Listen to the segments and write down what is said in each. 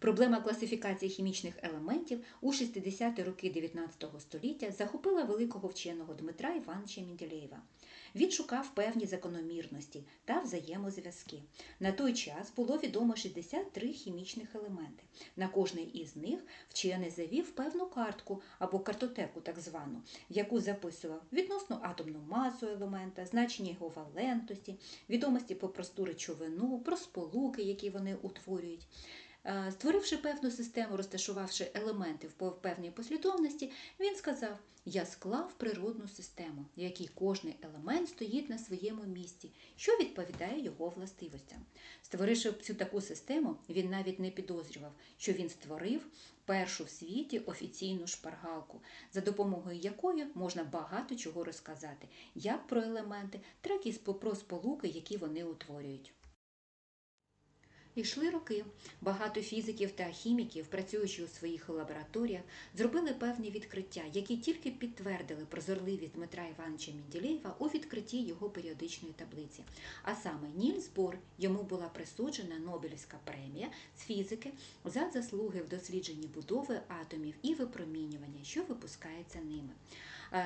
Проблема класифікації хімічних елементів у 60-ті роки 19 століття захопила великого вченого Дмитра Івановича Менділеєва. Він шукав певні закономірності та взаємозв'язки. На той час було відомо 63 хімічних елементи. На кожний із них вчений завів певну картку або картотеку, так звану, в яку записував відносну атомну масу елемента, значення його валентності, відомості про просту речовину, про сполуки, які вони утворюють. Е, Створивши певну систему, розташувавши елементи в певній послідовності, він сказав: Я склав природну систему, в якій кожний елемент стоїть на своєму місці, що відповідає його властивостям. Створивши цю таку систему, він навіть не підозрював, що він створив першу в світі офіційну шпаргалку, за допомогою якої можна багато чого розказати, як про елементи, так і про сполуки, які вони утворюють. Ішли роки. Багато фізиків та хіміків, працюючи у своїх лабораторіях, зробили певні відкриття, які тільки підтвердили прозорливість Дмитра Івановича Менділеєва у відкритті його періодичної таблиці. А саме Нільс Бор йому була присуджена Нобелівська премія з фізики за заслуги в дослідженні будови атомів і випромінювання, що випускається ними.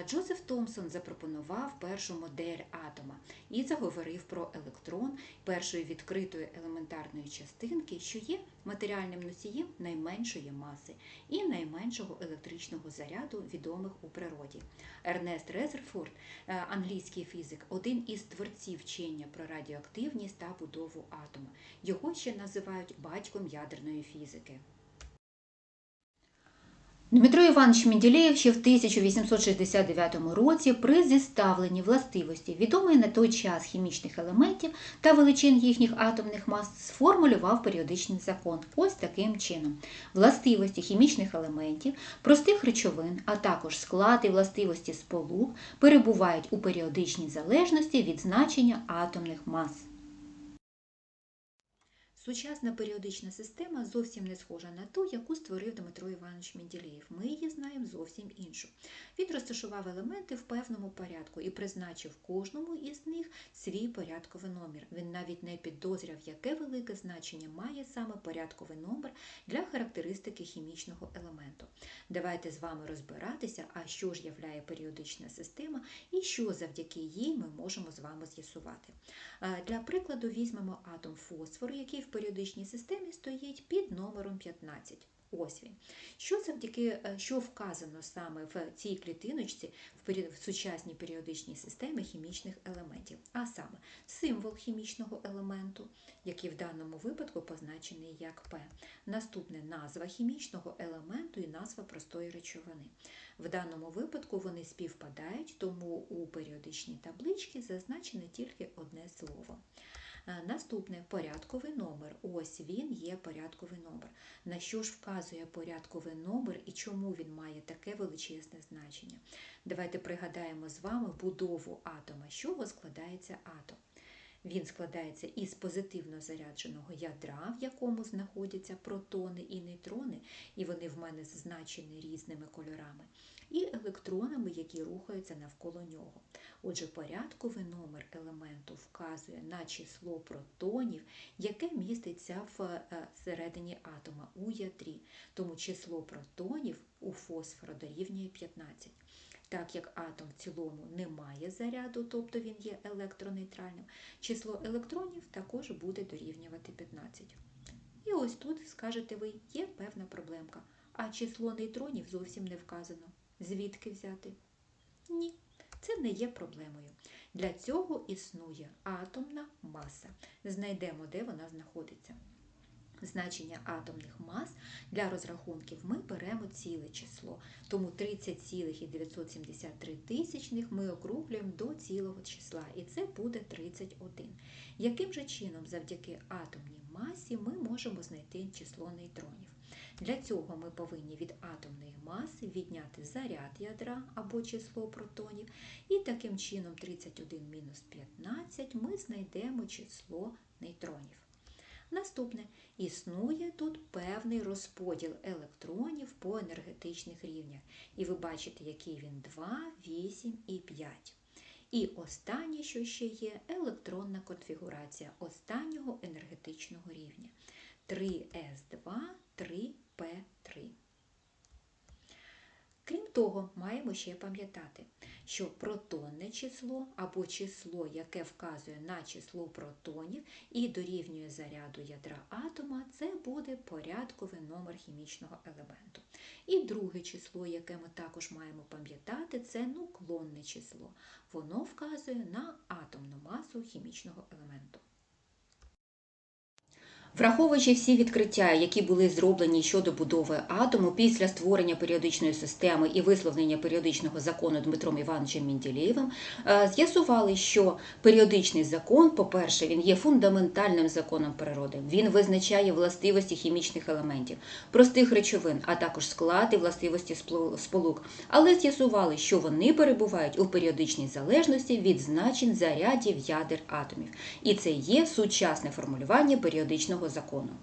Джозеф Томсон запропонував першу модель атома і заговорив про електрон першої відкритої елементарної частинки, що є матеріальним носієм найменшої маси і найменшого електричного заряду, відомих у природі. Ернест Резерфорд, англійський фізик, один із творців вчення про радіоактивність та будову атома. Його ще називають батьком ядерної фізики. Дмитро Іванович Менділеєв ще в 1869 році при зіставленні властивості відомої на той час хімічних елементів та величин їхніх атомних мас сформулював періодичний закон. Ось таким чином. Властивості хімічних елементів, простих речовин, а також склад і властивості сполук перебувають у періодичній залежності від значення атомних мас. Сучасна періодична система зовсім не схожа на ту, яку створив Дмитро Іванович Менділеєв. Ми її знаємо зовсім іншу. Він розташував елементи в певному порядку і призначив кожному із них свій порядковий номер. Він навіть не підозрював, яке велике значення має саме порядковий номер для характеристики хімічного елементу. Давайте з вами розбиратися, а що ж являє періодична система і що завдяки їй ми можемо з вами з'ясувати. Для прикладу візьмемо атом фосфору, який в періодичній системі стоїть під номером 15. Ось. Що завдяки, е, що вказано саме в цій клітиночці в сучасній періодичній системі хімічних елементів, а саме символ хімічного елементу, який в даному випадку позначений як П. Наступне назва хімічного елементу і назва простої речовини. В даному випадку вони співпадають, тому у періодичній табличці зазначене тільки одне слово. Е, наступне порядковий номер. Ось він є порядковий номер. На що ж вказує порядковий номер і чому він має таке величезне значення? Давайте пригадаємо з вами будову атома, з чого складається атом. Він складається із позитивно зарядженого ядра, в якому знаходяться протони і нейтрони, і вони в мене зазначені різними кольорами, і електронами, які рухаються навколо нього. Отже, порядковий номер елементу вказує на число протонів, яке міститься всередині е, атома у ядрі. Тому число протонів у фосфора дорівнює 15. Так як атом в цілому не має заряду, тобто він є електронейтральним, число електронів також буде дорівнювати 15. І ось тут, скажете ви, є певна проблемка. А число нейтронів зовсім не вказано. Звідки взяти? Ні, це не є проблемою. Для цього існує атомна маса. Знайдемо, де вона знаходиться значення атомних мас для розрахунків ми беремо ціле число. Тому 30,973 тисячних ми округлюємо до цілого числа, і це буде 31. Яким же чином, завдяки атомній масі, ми можемо знайти число нейтронів? Для цього ми повинні від атомної маси відняти заряд ядра або число протонів, і таким чином 31 мінус 15 ми знайдемо число нейтронів. Наступне, існує тут певний розподіл електронів по енергетичних рівнях. І ви бачите, який він 2, 8 і 5. І останнє, що ще є, електронна конфігурація останнього енергетичного рівня. 3С2, 3 того, маємо ще пам'ятати, що протонне число або число, яке вказує на число протонів і дорівнює заряду ядра атома, це буде порядковий номер хімічного елементу. І друге число, яке ми також маємо пам'ятати, це нуклонне число. Воно вказує на атомну масу хімічного елементу. Враховуючи всі відкриття, які були зроблені щодо будови атому після створення періодичної системи і висловлення періодичного закону Дмитром Івановичем Менділеєвим, е, з'ясували, що періодичний закон, по-перше, він є фундаментальним законом природи. Він визначає властивості хімічних елементів, простих речовин, а також склад і властивості сполук. Але з'ясували, що вони перебувають у періодичній залежності від значень зарядів ядер атомів. І це є сучасне формулювання періодичного закону.